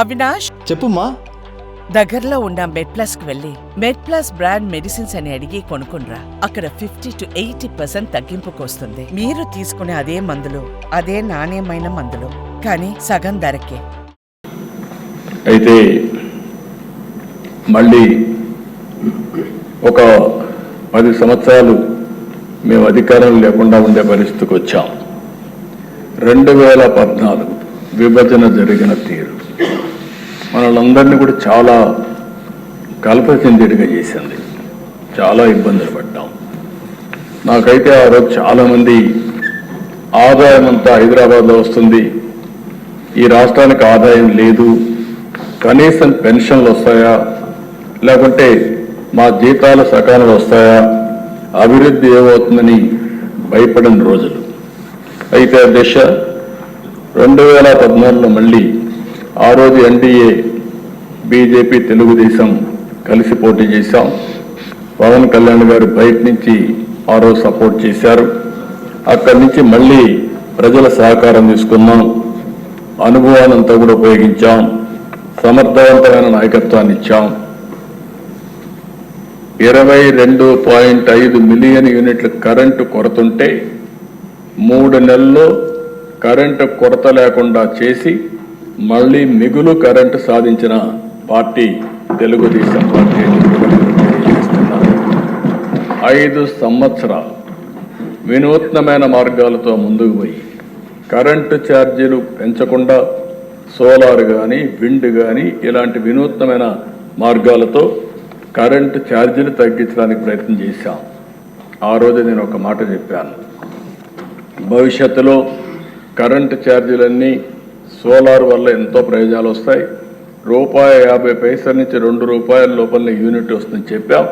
అవినాష్? చెప్పుమా దగ్గరలో ఉన్న మెడ్ ప్లస్కు వెళ్ళి మెడ్ ప్లస్ బ్రాండ్ మెడిసిన్స్ అని అడిగి కొనుక్కునరా అక్కడ ఫిఫ్టీ టు ఎయిటీ పర్సెంట్ తగ్గింపుకు వస్తుంది మీరు తీసుకునే అదే మందులు అదే నాణ్యమైన మందులు కానీ సగం ధరకే. అయితే మళ్ళీ ఒక పది సంవత్సరాలు మేము అధికారం లేకుండా ఉండే పరిస్థితికి వచ్చాం. రెండు వేల పద్నాలుగు విభజన జరిగిన తీరు. మనల్ందరినీ కూడా చాలా కల్ప చేసింది. చాలా ఇబ్బందులు పడ్డాం. నాకైతే ఆ రోజు చాలామంది ఆదాయం అంతా హైదరాబాద్లో వస్తుంది. ఈ రాష్ట్రానికి ఆదాయం లేదు. కనీసం పెన్షన్లు వస్తాయా? లేకుంటే మా జీతాలు సకాలంలో వస్తాయా? అభివృద్ధి ఏమవుతుందని భయపడిన రోజులు. అయితే ఆ రెండు వేల పద్నాలుగులో మళ్ళీ ఆ రోజు ఎన్డీఏ బీజేపీ తెలుగుదేశం కలిసి పోటీ చేశాం. పవన్ కళ్యాణ్ గారు బయట నుంచి ఆ రోజు సపోర్ట్ చేశారు. అక్కడి నుంచి మళ్ళీ ప్రజల సహకారం తీసుకున్నాం. అనుభవానంతా కూడా ఉపయోగించాం. సమర్థవంతమైన నాయకత్వాన్ని ఇచ్చాం. ఇరవై రెండు పాయింట్ ఐదు మిలియన్ యూనిట్ల కరెంటు కొరతుంటే మూడు నెలల్లో కరెంటు కొరత లేకుండా చేసి మళ్ళీ మిగులు కరెంటు సాధించిన పార్టీ తెలుగుదేశం పార్టీ తెలియజేస్తున్నాను. ఐదు సంవత్సరాలు వినూత్నమైన మార్గాలతో ముందుకు పోయి కరెంటు ఛార్జీలు పెంచకుండా సోలార్ కానీ విండ్ కానీ ఇలాంటి వినూత్నమైన మార్గాలతో కరెంటు ఛార్జీలు తగ్గించడానికి ప్రయత్నం చేశాం. ఆ రోజు నేను ఒక మాట చెప్పాను. భవిష్యత్తులో కరెంటు ఛార్జీలన్నీ సోలార్ వల్ల ఎంతో ప్రయోజనాలు వస్తాయి. రూపాయి యాభై పైసల నుంచి రెండు రూపాయల లోపలనే యూనిట్ వస్తుందని చెప్పాం.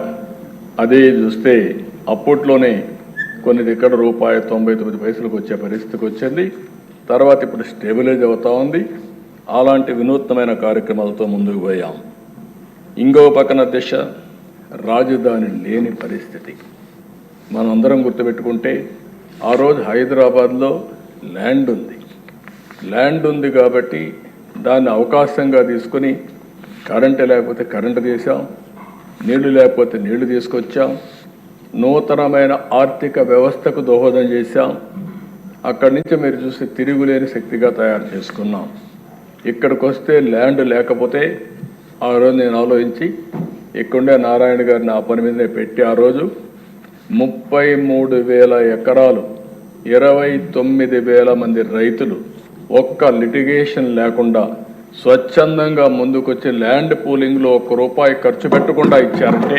అదే చూస్తే అప్పట్లోనే కొన్ని దగ్గర రూపాయి తొంభై తొమ్మిది పైసలకు వచ్చే పరిస్థితికి వచ్చింది. తర్వాత ఇప్పుడు స్టెబిలైజ్ అవుతూ ఉంది. అలాంటి వినూత్నమైన కార్యక్రమాలతో ముందుకు పోయాం. ఇంకో పక్కన దిశ రాజధాని లేని పరిస్థితి. మనం అందరం గుర్తుపెట్టుకుంటే ఆ రోజు హైదరాబాద్లో ల్యాండ్ ఉంది. ల్యాండ్ ఉంది కాబట్టి దాన్ని అవకాశంగా తీసుకొని కరెంటు లేకపోతే కరెంటు తీసాం నీళ్ళు లేకపోతే నీళ్ళు తీసుకొచ్చాం నూతనమైన ఆర్థిక వ్యవస్థకు దోహదం చేశాం. అక్కడి నుంచి మీరు చూస్తే తిరుగులేని శక్తిగా తయారు చేసుకున్నాం. ఇక్కడికి వస్తే ల్యాండ్ లేకపోతే ఆ రోజు నేను ఆలోచించి ఇక్కడుండే నారాయణ గారిని ఆ పని మీదనే పెట్టి ఆ రోజు ముప్పై మూడు వేల ఎకరాలు ఇరవై తొమ్మిది వేల మంది రైతులు ఒక్క లిటిగేషన్ లేకుండా స్వచ్ఛందంగా ముందుకొచ్చి ల్యాండ్ పూలింగ్లో ఒక్క రూపాయి ఖర్చు పెట్టకుండా ఇచ్చారంటే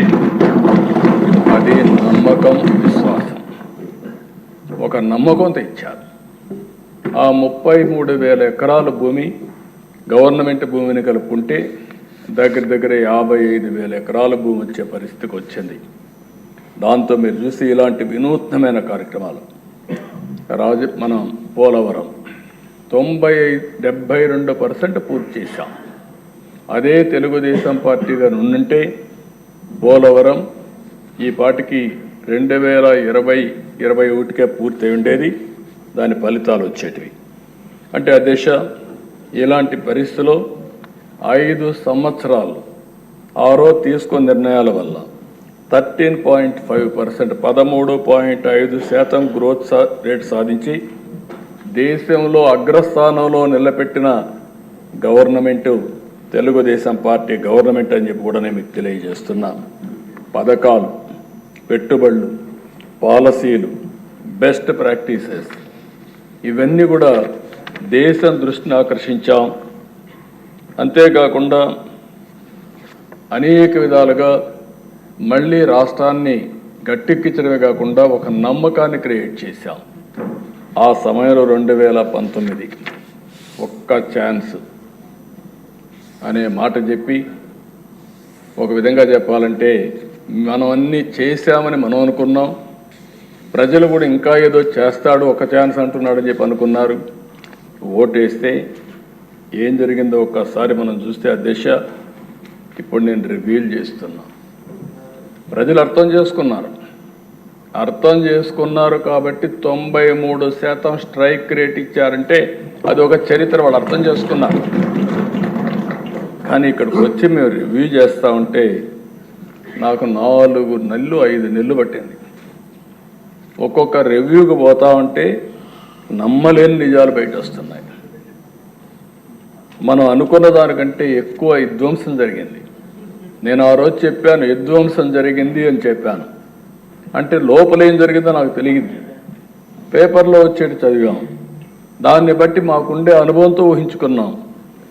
అది నమ్మకం విశ్వాసం. ఒక నమ్మకంతో ఇచ్చారు ఆ ముప్పై మూడు వేల ఎకరాల భూమి గవర్నమెంట్ భూమిని కలుపుకుంటే దగ్గర దగ్గర యాభై ఐదు వేల ఎకరాల భూమి వచ్చే పరిస్థితికి వచ్చింది. దాంతో మీరు చూసి ఇలాంటి వినూత్నమైన కార్యక్రమాలు. రాజు మనం పోలవరం. తొంభై డెబ్భై రెండు పర్సెంట్ పూర్తి చేశాం అదే తెలుగుదేశం పార్టీగా నుండింటే పోలవరం ఈ పాటికి రెండు వేల ఇరవై ఇరవై ఒకటికే పూర్తి ఉండేది. దాని ఫలితాలు వచ్చేటివి. అంటే ఆ దిశ ఇలాంటి పరిస్థితిలో ఐదు సంవత్సరాలు ఆరో తీసుకున్న నిర్ణయాల వల్ల థర్టీన్ పాయింట్ ఫైవ్ పర్సెంట్ పదమూడు పాయింట్ ఐదు శాతం గ్రోత్ సా రేట్ సాధించి దేశంలో అగ్రస్థానంలో నిలబెట్టిన గవర్నమెంటు తెలుగుదేశం పార్టీ గవర్నమెంట్ అని చెప్పి కూడా నేను మీకు తెలియజేస్తున్నా. పథకాలు పెట్టుబడులు పాలసీలు బెస్ట్ ప్రాక్టీసెస్ ఇవన్నీ కూడా దేశం దృష్టిని ఆకర్షించాం. అంతేకాకుండా అనేక విధాలుగా మళ్ళీ రాష్ట్రాన్ని గట్టెక్కించడమే కాకుండా ఒక నమ్మకాన్ని క్రియేట్ చేశాం. ఆ సమయంలో రెండు వేల పంతొమ్మిది ఒక్క ఛాన్స్ అనే మాట చెప్పి ఒక విధంగా చెప్పాలంటే మనం అన్నీ చేశామని మనం అనుకున్నాం. ప్రజలు కూడా ఇంకా ఏదో చేస్తాడు ఒక ఛాన్స్ అంటున్నాడని చెప్పి అనుకున్నారు. ఓటేస్తే ఏం జరిగిందో ఒక్కసారి మనం చూస్తే ఆ దిశ ఇప్పుడు నేను రివీల్ చేస్తున్నా. ప్రజలు అర్థం చేసుకున్నారు. అర్థం చేసుకున్నారు కాబట్టి తొంభై మూడు శాతం స్ట్రైక్ రేట్ ఇచ్చారంటే అది ఒక చరిత్ర వాళ్ళు అర్థం చేసుకున్నారు. కానీ ఇక్కడికి వచ్చి మేము రివ్యూ చేస్తూ ఉంటే నాకు నాలుగు నెలలు ఐదు నెలలు పట్టింది. ఒక్కొక్క రివ్యూకి పోతా ఉంటే నమ్మలేని నిజాలు బయట వస్తున్నాయి మనం అనుకున్న దానికంటే ఎక్కువ విధ్వంసం జరిగింది. నేను ఆ రోజు చెప్పాను విధ్వంసం జరిగింది అని చెప్పాను. అంటే లోపలేం జరిగిందో నాకు తెలియదు. పేపర్లో వచ్చేటి చదివాం. దాన్ని బట్టి మాకుండే అనుభవంతో ఊహించుకున్నాం.